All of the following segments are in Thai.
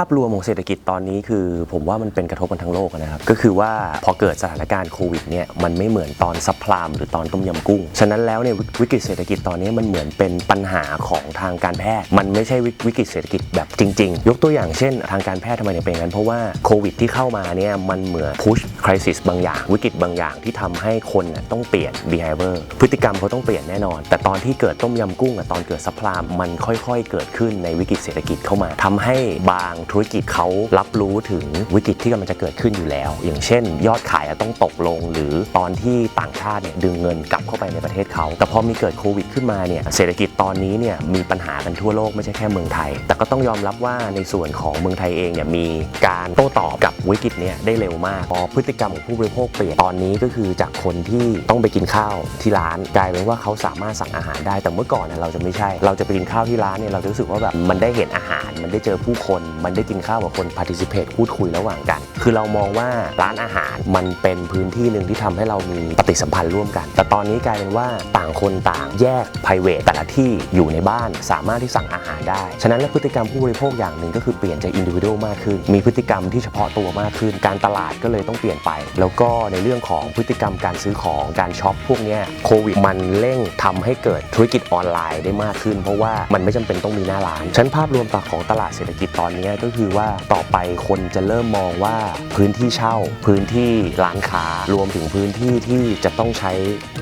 าพรวมของเศรษฐกิจตอนนี้คือ ผมว่ามันเป็นกระทบกันทั้งโลกนะครับ ก็คือว่าพอเกิดสถานการณ์โควิดเนี่ยมันไม่เหมือนตอนซับพลามหรือตอนต้มยำกุ้ง ฉะนั้นแล้วเนี่ยวิกฤตเศรษฐกิจตอนนี้มันเหมือนเป็นปัญหาของทางการแพทย์ มันไม่ใช่วิกฤตเศรษฐกิจแบบจริง ๆ ยกตัวอย่างเช่น ทางการแพทย์ทำไมถึงเป็นอย่างนั้น เพราะว่าโควิดที่เข้ามาเนี่ยมันเหมือนพุชคริสิสบางอย่าง วิกฤตบางอย่างที่ทำให้คนน่ะต้องเปลี่ยน behavior พฤติกรรมเขาต้องเปลี่ยนแน่นอน แต่ตอนที่เกิดต้มยำกุ้งกับตอนเกิดซัพพลามมันค่อย ๆ เกิดขึ้นในวิกฤตเศรษฐกิจเข้ามาทำให้บางธุรกิจเขารับรู้ถึงวิกฤตที่กำลังจะเกิดขึ้นอยู่แล้ว อย่างเช่น ยอดขายต้องตกลง หรือตอนที่ต่างชาติเนี่ยดึงเงินกลับเข้าไปในประเทศเขา แต่พอมีเกิดโควิดขึ้นมาเนี่ยเศรษฐกิจตอนนี้เนี่ยมีปัญหากันทั่วโลกไม่ใช่แค่เมืองไทย แต่ก็ต้องยอมรับว่าในส่วนของเมืองไทยเองเนี่ยมีการโต้ตอบกับวิกฤตเนี้ได้เร็วมากพอพฤติกรรมของผู้บริโภคเปลี่ยนตอนนี้ก็คือจากคนที่ต้องไปกินข้าวที่ร้านกลายเป็นว่าเขาสามารถสั่งอาหารได้แต่เมื่อก่อนเนี่ยเราจะไม่ใช่ เราจะไปกินข้าวที่ร้านเนี่ยเราจะรู้สึกว่าแบบมันได้เห็นอาหารมันได้เจอผู้คนมันได้กินข้าวกับคน participate พูดคุยระหว่างกัน คือเรามองว่าร้านอาหารมันเป็นพื้นที่หนึ่งที่ทำให้เรามีปฏิสัมพันธ์ร่วมกัน แต่ตอนนี้กลายเป็นว่าต่างคนต่างแยก private แต่ละที่อยู่ในบ้าน สามารถที่สั่งอาหารได้ ฉะนั้นแล้วพฤติกรรมผู้บริโภคอย่างหนึ่งก็คือเปลี่ยนจาก individual มากขึ้น มีพฤติกรรมที่เฉพาะตัวมากขึ้น การตลาดก็เลยต้องเปลี่ยนไป แล้วก็ในเรื่องของพฤติกรรมการซื้อของการช็อปพวกนี้โควิดมันเร่งทำให้เกิดธุรกิจออนไลน์ได้มากขึ้น เพราะว่ามันไม่จำเป็นต้องมีหน้าร้านฉันภาพรวมตของตลาดเศรษฐกิจตอนนี้ก็คือว่าต่อไปคนจะเริ่มมองว่าพื้นที่เช่า พื้นที่ร้านค้ารวมถึงพื้นที่ที่จะต้องใช้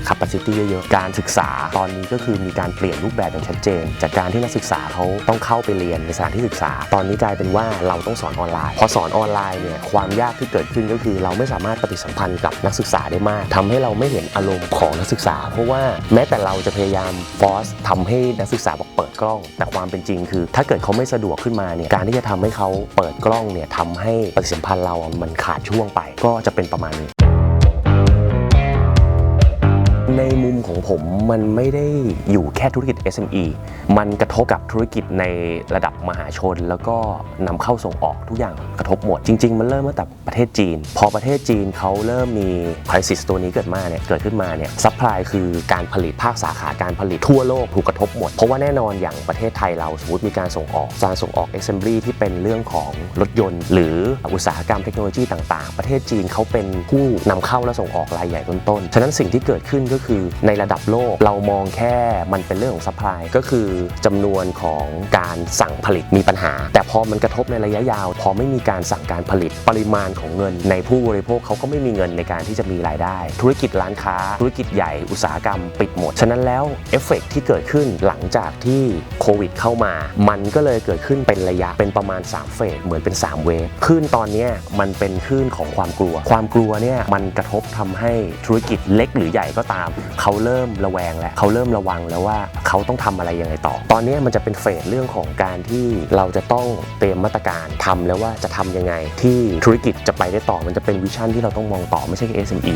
capacity เยอะๆ การศึกษาตอนนี้ก็คือมีการเปลี่ยนรูปแบบอย่างชัดเจน จากการที่นักศึกษาเขาต้องเข้าไปเรียนในสถานที่ศึกษา ตอนนี้กลายเป็นว่าเราต้องสอนออนไลน์ พอสอนออนไลน์เนี่ยความยากที่เกิดขึ้นก็คือ เราไม่สามารถปฏิสัมพันธ์กับนักศึกษาได้มากทำให้เราไม่เห็นอารมณ์ของนักศึกษา เพราะว่าแม้แต่เราจะพยายามฟอสทำให้นักศึกษาบอกเปิดกล้อง แต่ความเป็นจริงคือ ถ้าเกิดเขาไม่สะดวกขึ้นมาเนี่ยการที่จะทำให้เขาเปิดกล้องเนี่ยทำให้ปฏิสัมพันธ์เรามันขาดช่วงไป ก็จะเป็นประมาณนี้ในมุมของผมมันไม่ได้อยู่แค่ธุรกิจ SME มันกระทบกับธุรกิจในระดับมหาชน แล้วก็นำเข้าส่งออกทุกอย่างกระทบหมด จริง ๆ มันเริ่มมาจากประเทศจีน พอประเทศจีนเขาเริ่มมี crisis ตัวนี้เกิดมาเนี่ยเกิดขึ้นมาเนี่ยซัพพลายคือการผลิตภาคสาขาการผลิตทั่วโลกถูกกระทบหมด เพราะว่าแน่นอนอย่างประเทศไทยเราสมมติมีการส่งออกการส่งออก assembly ที่เป็นเรื่องของรถยนต์ หรืออุตสาหกรรมเทคโนโลยีต่าง ๆ ประเทศจีนเขาเป็นผู้นำเข้าและส่งออกรายใหญ่ต้นๆฉะนั้นสิ่งที่เกิดขึ้นก็คือในระดับโลกเรามองแค่มันเป็นเรื่องของซัพพลายก็คือจำนวนของการสั่งผลิตมีปัญหา แต่พอมันกระทบในระยะยาว พอไม่มีการสั่งการผลิตปริมาณของเงิน ในผู้บริโภคเขาก็ไม่มีเงินในการที่จะมีรายได้ ธุรกิจร้านค้า ธุรกิจใหญ่อุตสาหกรรม ปิดหมด ฉะนั้นแล้วเอฟเฟกที่เกิดขึ้นหลังจากที่ ควิดเข้ามา มันก็เลยเกิดขึ้นเป็นระยะเป็นประมาณ 3 เฟสเหมือนเป็น 3 เวฟคลื่นตอนนี้มันเป็นคลื่นของความกลัว ความกลัวเนี่ยมันกระทบทำให้ธุรกิจเล็กหรือใหญ่ก็ตาม เขาเริ่มระแวงแล้วเขาเริ่มระวังแล้วว่าเขาต้องทำอะไรยังไงต่อ ตอนนี้มันจะเป็นเฟสเรื่องของการที่เราจะต้องเตรียมมาตรการทำแล้วว่าจะทำยังไง ที่ธุรกิจจะไปได้ต่อมันจะเป็นวิชั่นที่เราต้องมองต่อไม่ใช่แค่ SME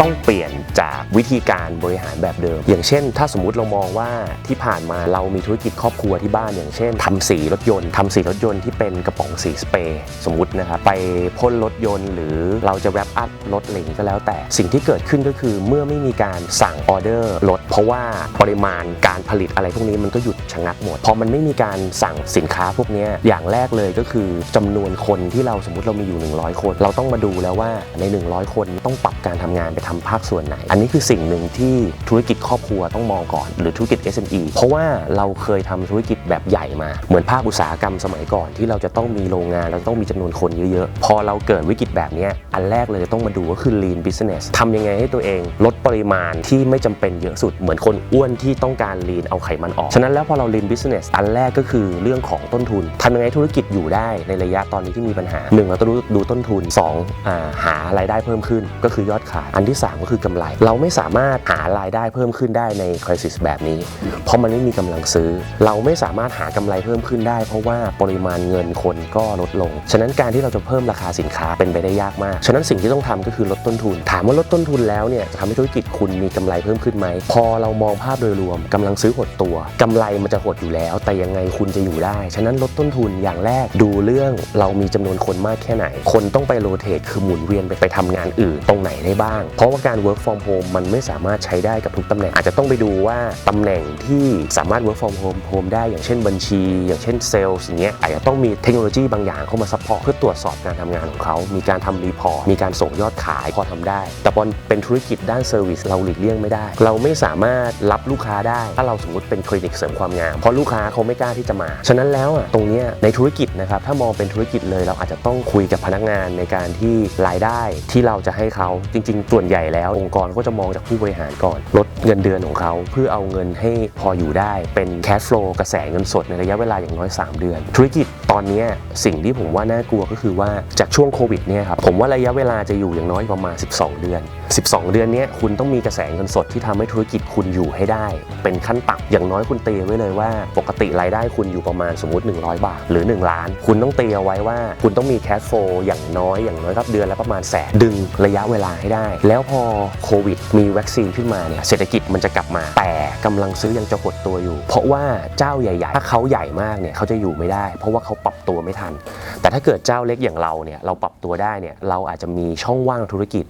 ต้องเปลี่ยนจากวิธีการบริหารแบบเดิม อย่างเช่น ถ้าสมมุติเรามองว่าที่ผ่านมาเรามีธุรกิจครอบครัวที่บ้านอย่างเช่นทำสีรถยนต์ทำสีรถยนต์ที่เป็นกระป๋องสีสเปรย์สมมตินะครับไปพ่นรถยนต์ หรือเราจะแรปอัพรถอะไรอย่างก็แล้วแต่สิ่งที่เกิดขึ้นก็คือเมื่อไม่มีการสั่งออเดอร์รถเพราะว่าปริมาณการผลิตอะไรพวกนี้มันก็หยุดชะงักหมดพอมันไม่มีการสั่งสินค้าพวกนี้อย่างแรกเลยก็คือจำนวนคนที่เราสมมติเรามีอยู่ 100 คน เราต้องมาดูแล้วว่าใน 100 คนต้องปรับการทำงานไปทำภาคส่วนไหนอันนี้คือสิ่งหนึ่งที่ธุรกิจครอบครัวต้องมองก่อน หรือธุรกิจ SME เพราะว่าเราเคยทำธุรกิจแบบใหญ่มา เหมือนภาคอุตสาหกรรมสมัยก่อนที่เราจะต้องมีโรงงานเราต้องมีจำนวนคนเยอะๆ พอเราเกิดวิกฤตแบบนี้ อันแรกเลยต้องมาดูก็คือ lean business ทำยังไงให้ตัวเองลดปริมาณที่ไม่จำเป็นเยอะสุด เหมือนคนอ้วนที่ต้องการ lean เอาไขมันออก ฉะนั้นแล้วพอเรา lean business อันแรกก็คือเรื่องของต้นทุนทำยังไงธุรกิจอยู่ได้ในระยะตอนนี้ที่มีปัญหาหนึ่งเราต้องดูต้นทุนสองอ่าหารายได้เพิ่มขึ้นก็คือยอดขาย อันที่สามก็คือกำไร เราไม่สามารถหารายได้เพิ่มขึ้นได้ใน crisis แบบนี้ เพราะมันไม่มีกำลังซื้อ เราไม่สามารถหากำไรเพิ่มขึ้นได้ เพราะว่าปริมาณเงินคนก็ลดลง ฉะนั้นการที่เราจะเพิ่มราคาสินค้าเป็นไปได้ยากมากฉะนั้นสิ่งที่ต้องทำก็คือลดต้นทุน ถามว่าลดต้นทุนแล้วเนี่ยจะทำให้ธุรกิจคุณมีกำไรเพิ่มขึ้นไหม พอเรามองภาพโดยรวมกำลังซื้อหดตัวกำไรมันจะหดอยู่แล้ว แต่ยังไงคุณจะอยู่ได้ ฉะนั้นลดต้นทุนอย่างแรกดูเรื่องเรามีจำนวนคนมากแค่ไหน คนต้องไปโรเตทคือหมุนเวียนไปไปทำงานอื่นตรงไหนได้บ้าง เพราะว่าการ work from home มันไม่สามารถใช้ได้กับทุกตำแหน่ง อาจจะต้องไปดูว่าตำแหน่งที่สามารถ work from home home ได้อย่างเช่นบัญชี อย่างเช่นเซลล์อย่างเงี้ยอาจจะต้องมีเทคโนโลยีบางอย่างเข้ามาซัพพอร์ตเพื่อตรวจสอบการทำงานของเขา มีการทำรีพอร์ตมีการส่งยอดขายพอทำได้ แต่พอเป็นธุรกิจด้านเซอร์วิสเราหลีกเลี่ยงไม่ได้ เราไม่สามารถรับลูกค้าได้ ถ้าเราสมมติเป็นคลินิกเสริมความงาม เพราะลูกค้าเขาไม่กล้าที่จะมา ฉะนั้นแล้วอะตรงเนี้ยในธุรกิจนะครับถ้ามองเป็นธุรกิจเลยเราอาจจะต้องคุยกับพนักงานในการที่รายได้ที่เราจะให้เขาจริง ๆ ส่วนใหญ่แล้ว องค์กรก็จะมองจากผู้บริหารก่อน ลดเงินเดือนของเขาเพื่อเอาเงินให้พออยู่ได้เป็นแคชฟลูกระแสเงินสดในระยะเวลาอย่างน้อย 3 เดือน ธุรกิจ อนนี้สิ่งที่ผมว่าน่ากลัวก็คือว่าจากช่วงโควิดเนี่ยครับผมว่าระยะเวลาจะอยู่อย่างน้อยประมาณ 12 เดือน 12 เดือนนี้คุณต้องมีกระแสเงินสดที่ทำให้ธุรกิจคุณอยู่ให้ได้ เป็นขั้นต่ำอย่างน้อยคุณเตีไว้เลยว่า ปกติรายได้คุณอยู่ประมาณสมมติ 100 บาท หรือ 1 ล้าน คุณต้องเตีเอาไว้ว่า คุณต้องมีแคชโฟอย่างน้อยอย่างน้อยครับเดือนละประมาณแสนดึงระยะเวลาให้ได้ แล้วพอโควิด มีวัคซีนขึ้นมาเนี่ยเศรษฐกิจมันจะกลับมา แต่กำลังซื้อยังจะหดตัวอยู่ เพราะว่าเจ้าใหญ่ๆถ้าเขาใหญ่มากเนี่ยเขาจะอยู่ไม่ได้ เพราะว่าเขาปรับตัวไม่ทัน แต่ถ้าเกิดเจ้าเล็กอย่างเราเนี่ยเราปรับตัวได้เนี่ยเราอาจจะมีช่องว่างธุรกิจ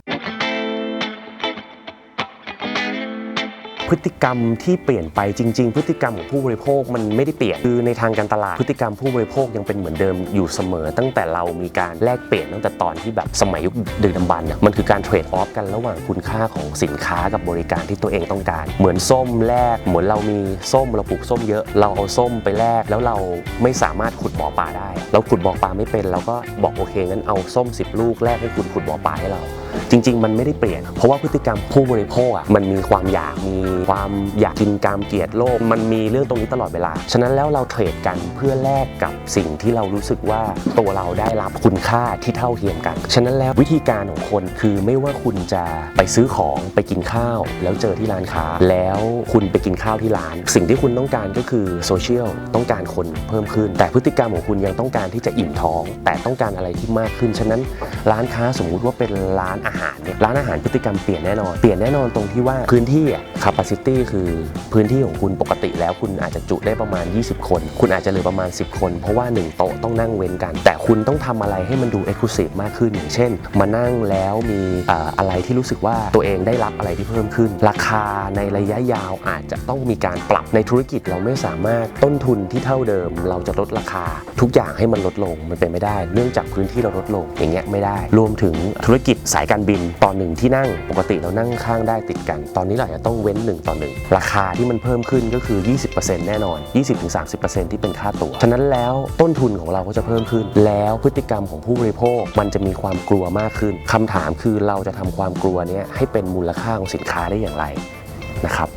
พฤติกรรมที่เปลี่ยนไปจริง ๆ พฤติกรรมของผู้บริโภคมันไม่ได้เปลี่ยนคือในทางการตลาดพฤติกรรมผู้บริโภคยังเป็นเหมือนเดิมอยู่เสมอ ตั้งแต่เรามีการแลกเปลี่ยนตั้งแต่ตอนที่แบบสมัยยุคดึกดำบรรพ์น่ะมันคือการเทรดออฟกันระหว่างคุณค่าของสินค้ากับบริการที่ตัวเองต้องการ เหมือนส้มแลกเหมือนเรามีส้มเราปลูกส้มเยอะ เราเอาส้มไปแลกแล้วเราไม่สามารถขุดบ่อปลาได้ เราขุดบ่อปลาไม่เป็นเราก็บอกโอเคงั้นเอาส้ม 10 ลูกแลกให้คุณขุดบ่อปลาให้เรา จริง ๆ มันไม่ได้เปลี่ยน เพราะว่าพฤติกรรมผู้บริโภคอะมันมีความอยากมีความอยากกินกามเกลียดโลก มันมีเรื่องตรงนี้ตลอดเวลา ฉะนั้นแล้วเราเทรดกันเพื่อแลกกับสิ่งที่เรารู้สึกว่าตัวเราได้รับคุณค่าที่เท่าเทียมกัน ฉะนั้นแล้ววิธีการของคนคือไม่ว่าคุณจะไปซื้อของไปกินข้าว แล้วเจอที่ร้านค้า แล้วคุณไปกินข้าวที่ร้าน สิ่งที่คุณต้องการก็คือโซเชียลต้องการคนเพิ่มขึ้น แต่พฤติกรรมของคุณยังต้องการที่จะอิ่มท้อง แต่ต้องการอะไรที่มากขึ้น ฉะนั้นร้านค้าสมมุติว่าเป็นร้านอาหารเนี่ยร้านอาหารพฤติกรรมเปลี่ยนแน่นอน เปลี่ยนแน่นอนตรงที่ว่าพื้นที่อะ capacity คือพื้นที่ของคุณปกติแล้วคุณอาจจะจุได้ประมาณ 20 คน คุณอาจจะเหลือประมาณ 10 คน เพราะว่า 1 โต๊ะต้องนั่งเว้นกัน แต่คุณต้องทำอะไรให้มันดู exclusive มากขึ้น อย่างเช่น มานั่งแล้วมีเอ่ออะไรที่รู้สึกว่าตัวเองได้รับอะไรที่เพิ่มขึ้น ราคาในระยะยาวอาจจะต้องมีการปรับในธุรกิจเราไม่สามารถต้นทุนที่เท่าเดิม เราจะลดราคา ทุกอย่างให้มันลดลงมันเป็นไม่ได้ เนื่องจากพื้นที่เราลดลงอย่างเงี้ยไม่ได้ รวมถึงธุรกิจสายการบินตอนหนึ่งที่นั่งปกติเรานั่งข้างได้ติดกัน ตอนนี้เราอาจจะต้องเว้น 1 ต่อ 1 ราคาที่มันเพิ่มขึ้นก็คือ 20%แน่นอน 20-30%ที่เป็นค่าตั๋วฉะนั้นแล้วต้นทุนของเราก็จะเพิ่มขึ้น แล้วพฤติกรรมของผู้บริโภคมันจะมีความกลัวมากขึ้นคำถามคือเราจะทำความกลัวนี้ให้เป็นมูลค่าของสินค้าได้อย่างไรนะครับ